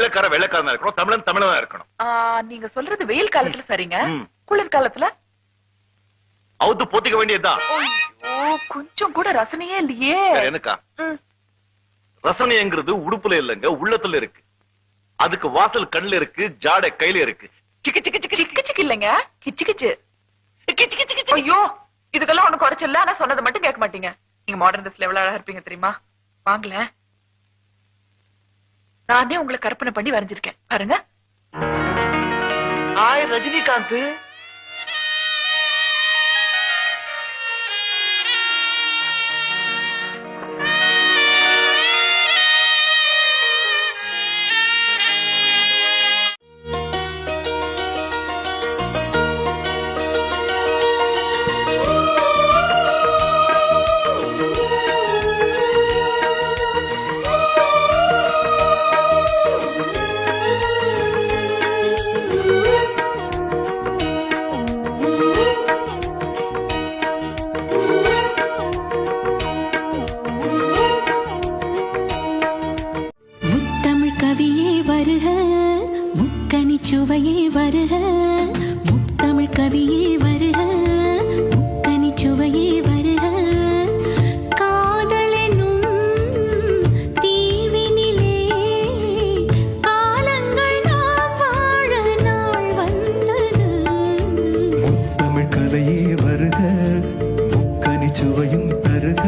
வெள்ளைக்காரனா இருக்கணும். தமிழன் தமிழனா இருக்கணும். நீங்க சொல்றது வெயில் காலத்துல சரிங்க. குளிர் காலத்துல? அவுத்து போத்திக்க வேண்டியதுதான் கொஞ்சம் கூட ரசனையே இல்லையே. ம். ரசனைங்கிறது உடுப்புல இல்லைங்க உள்ளத்துல இருக்கு. அதுக்கு வாசல் கண்ணுல இருக்கு ஜாடை கையில இருக்கு. சிக்கு சிக்கு சிக்கு சிக்கு. சிக்கு இல்லைங்க. கிச்சு கிச்சு. சிக்கு சிக்கு சிக்கு. ஐயோ இதுக்கெல்லாம் ஒண்ணு குறைச்சல ஆனா சொன்னதை மட்டும் கேட்க மாட்டீங்க. நீங்க மாடர்ன் ட்ரெஸ்ல எவ்வளவு அழகா இருப்பீங்க தெரியுமா? வாங்கல நானே உங்களை கற்பனை பண்ணி வரைஞ்சிருக்கேன். பாருங்க. ஆய் ரஜினிகாந்த் சுவையே வருக முத்தமிழ் கவியே வருக முத்தனி சுவையே வருக. காதலெனும் தீவினிலே காலங்கள் நாம் வாழ நாள் வந்தது. முத்தமிழ் கலையே வருக முக்கனி சுவையும் தருக.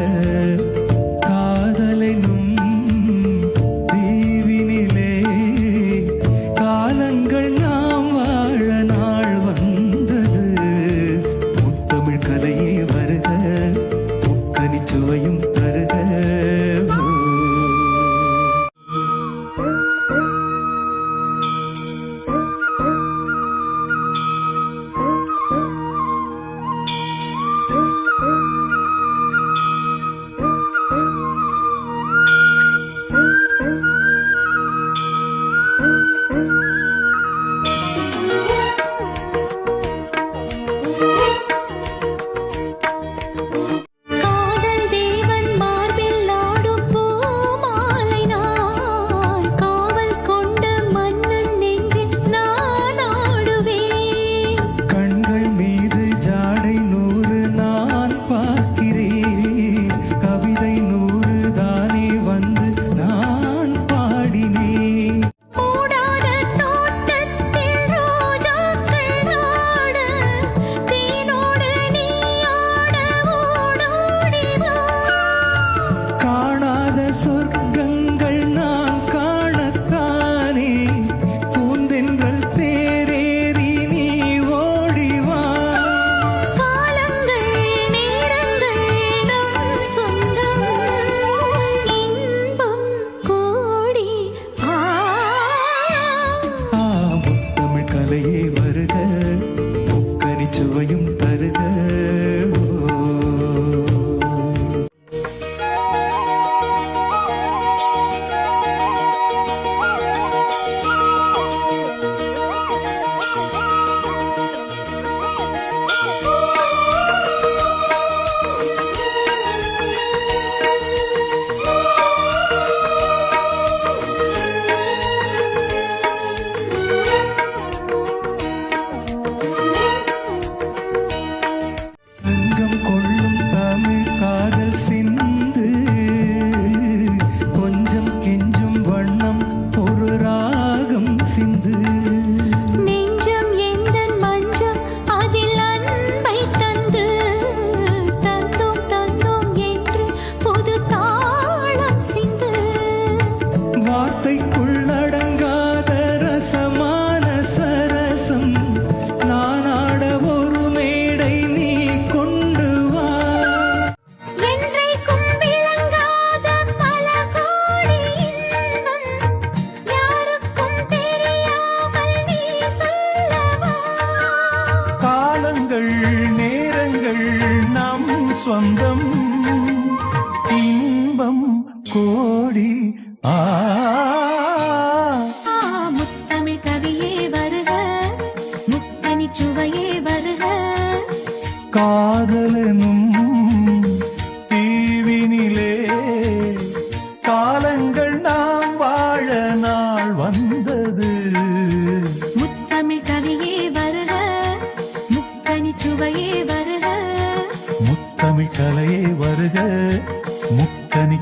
முத்தமிழ்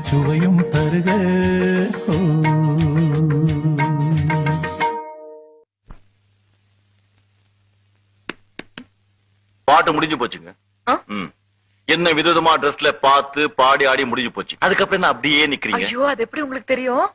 சுவையும் தருக. ஓ. பாட்டு முடிஞ்சு போச்சுங்க. என்ன விதவிதமா ட்ரெஸ்ல பார்த்து பாடி ஆடி முடிஞ்சு போச்சு. அதுக்கப்புறம் என்ன அப்படியே நிக்கிறீங்க? ஐயோ அது எப்படி உங்களுக்கு தெரியும்?